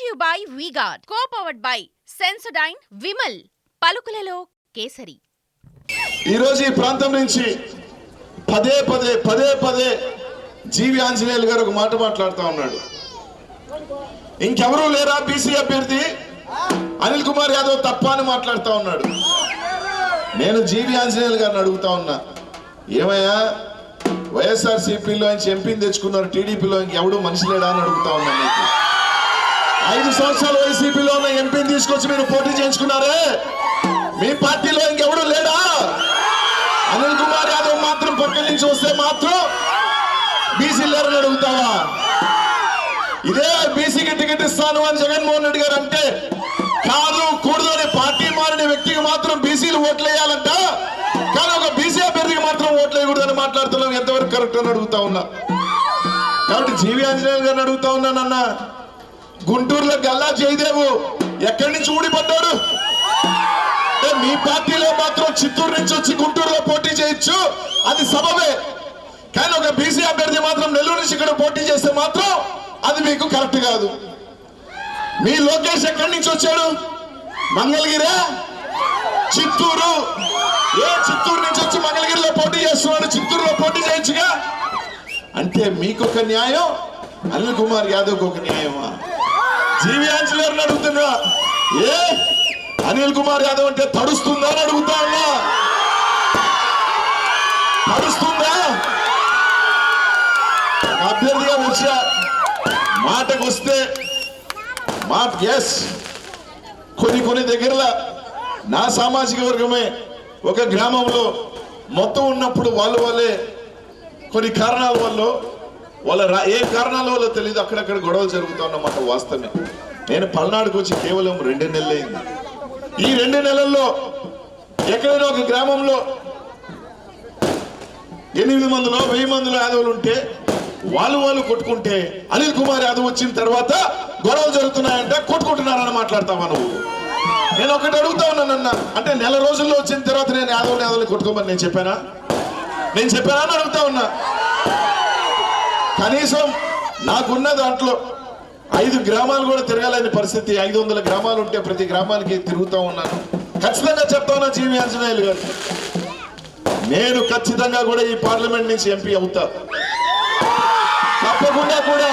Brought you by V-Guard co powered by Sensodyne Vimal. పలుకులలో Kesari. ఈరోజు ఈ ప్రాంతం నుంచి పదే పదే పదే పదే జీవి ఆంజనేయులు గారు ఒక మాట మాట్లాడుతూ ఉన్నాడు. ఇంకెవరూ లేరా బీసీ అభ్యర్థి? అనిల్ కుమార్ యాదవ్ తప్ప అని మాట్లాడుతూ ఉన్నాడు. నేను జీవి ఆంజనేయులు గారిని అడుగుతా ఉన్నా. ఏమయ్యా వైఎస్ఆర్ సిపిలో నుంచి ఎంపీని తెచ్చుకున్నారు టీడీపీలో ఇంకెవడు మనిషి లేడా అని అడుగుతా ఉన్నా నీకు. ఐదు సంవత్సరాలు వైసీపీలో ఉన్న ఎంపీని తీసుకొచ్చి మీరు పోటీ చేయించుకున్నారే? మీ పార్టీలో ఇంకెవడు లేడా? అనిల్ కుమార్ యాదవ్ మాత్రం పక్కన నుంచి వస్తే మాత్రం బీసీ అడుగుతావా? ఇదే బీసీకి టికెట్ ఇస్తాను అని జగన్మోహన్ రెడ్డి గారు అంటే కాదు కూడదు అనే పార్టీ మారిన వ్యక్తికి మాత్రం బీసీలు ఓట్లు వేయాలంట. కానీ ఒక బీసీ అభ్యర్థికి మాత్రం ఓట్లు అని మాట్లాడుతున్నాం. ఎంతవరకు కరెక్ట్ అని అడుగుతా ఉన్నా. కాబట్టి జీవి ఆంజనేయులు గారిని అడుగుతా ఉన్నానన్నా గుంటూరులో గల్లా జయదేవు ఎక్కడి నుంచి ఊడిపడ్డాడు? మీ పార్టీలో మాత్రం చిత్తూరు నుంచి వచ్చి గుంటూరులో పోటీ చేయొచ్చు. అది సబబే. కానీ ఒక బీసీ అభ్యర్థి మాత్రం నెల్లూరు నుంచి ఇక్కడ పోటీ చేస్తే మాత్రం అది మీకు కరెక్ట్ కాదు. మీ లోకేష్ ఎక్కడి నుంచి వచ్చాడు? మంగళగిరా? చిత్తూరు. ఏ చిత్తూరు నుంచి వచ్చి మంగళగిరిలో పోటీ చేస్తున్నాడు? చిత్తూరులో పోటీ చేయొచ్చుగా? అంటే మీకు ఒక న్యాయం అనిల్ కుమార్ యాదవ్కి ఒక న్యాయమా? జీవి గారిని అడుగుతున్నా. ఏ? అనిల్ కుమార్ యాదవ్ అంటే తడుస్తుందా అని అడుగుతా ఉన్నా. తడుస్తుందా? అభ్యర్థిగా వచ్చా మాటకు వస్తే మాట ఎస్ కొన్ని కొన్ని దగ్గరలో నా సామాజిక వర్గమే ఒక గ్రామంలో మొత్తం ఉన్నప్పుడు వాళ్ళు వాళ్ళే కొన్ని కారణాల వల్ల వాళ్ళ రా- ఏ కారణాల వల్ల తెలియదు అక్కడక్కడ గొడవలు జరుగుతా ఉన్నమాట వాస్తవమే. నేను పల్నాడుకు వచ్చి కేవలం రెండు నెలలైంది ఈ రెండు నెలల్లో ఎక్కడైనా ఒక గ్రామంలో ఎనిమిది మందిలో వెయ్యి మందిలో యాదవులు ఉంటే వాళ్ళు వాళ్ళు కొట్టుకుంటే అనిల్ కుమార్ యాదవ్ వచ్చిన తర్వాత గొడవలు జరుగుతున్నాయంటే కొట్టుకుంటున్నారని మాట్లాడతావా నువ్వు? నేను ఒకటి అడుగుతా ఉన్నానన్న అంటే నెల రోజుల్లో వచ్చిన తర్వాత నేను యాదవులు యాదవులు కొట్టుకోమని నేను చెప్పానా? నేను చెప్పానా అని అడుగుతా ఉన్నా. కనీసం నాకున్న దాంట్లో ఐదు గ్రామాలు కూడా తిరగాలని పరిస్థితి. ఐదు వందల గ్రామాలు ఉంటే ప్రతి గ్రామానికి తిరుగుతూ ఉన్నాను. ఖచ్చితంగా చెప్తాను జీవి అంజనేయులు గారు. నేను ఖచ్చితంగా కూడా ఈ పార్లమెంట్ నుంచి ఎంపీ అవుతా. తప్పకుండా కూడా.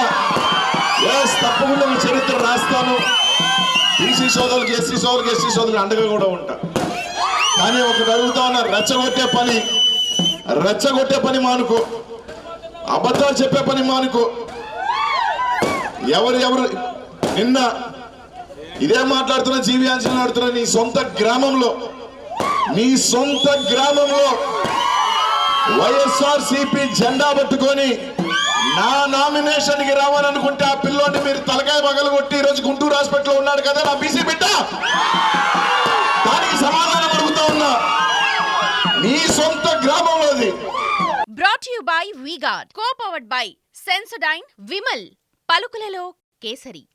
ఎస్ తప్పకుండా మీ చరిత్ర రాస్తాను. బీసీ సోదరులకు ఎస్సీ సోదరులకు ఎస్సీ సోదరులు అండగా కూడా ఉంటా. కానీ ఒకటి అడుగుతా ఉన్నా రెచ్చగొట్టే పని. రెచ్చగొట్టే పని మానుకో. అబద్ధాలు చెప్పే పని మానుకో. ఎవరు ఎవరు నిన్న ఇదే మాట్లాడుతున్నా జీవి ఆంజనేయులు నీ సొంత గ్రామంలో నీ సొంత గ్రామంలో వైఎస్ఆర్ సిపి జెండా పట్టుకొని నా నామినేషన్కి రావాలనుకుంటే ఆ పిల్లోని మీరు తలకాయ పగలగొట్టి ఈరోజు గుంటూరు హాస్పిటల్లో ఉన్నాడు కదా నా బీసీ బిడ్డ? You by V-Guard co powered by Sensodyne Vimal. పలుకులలో kesari.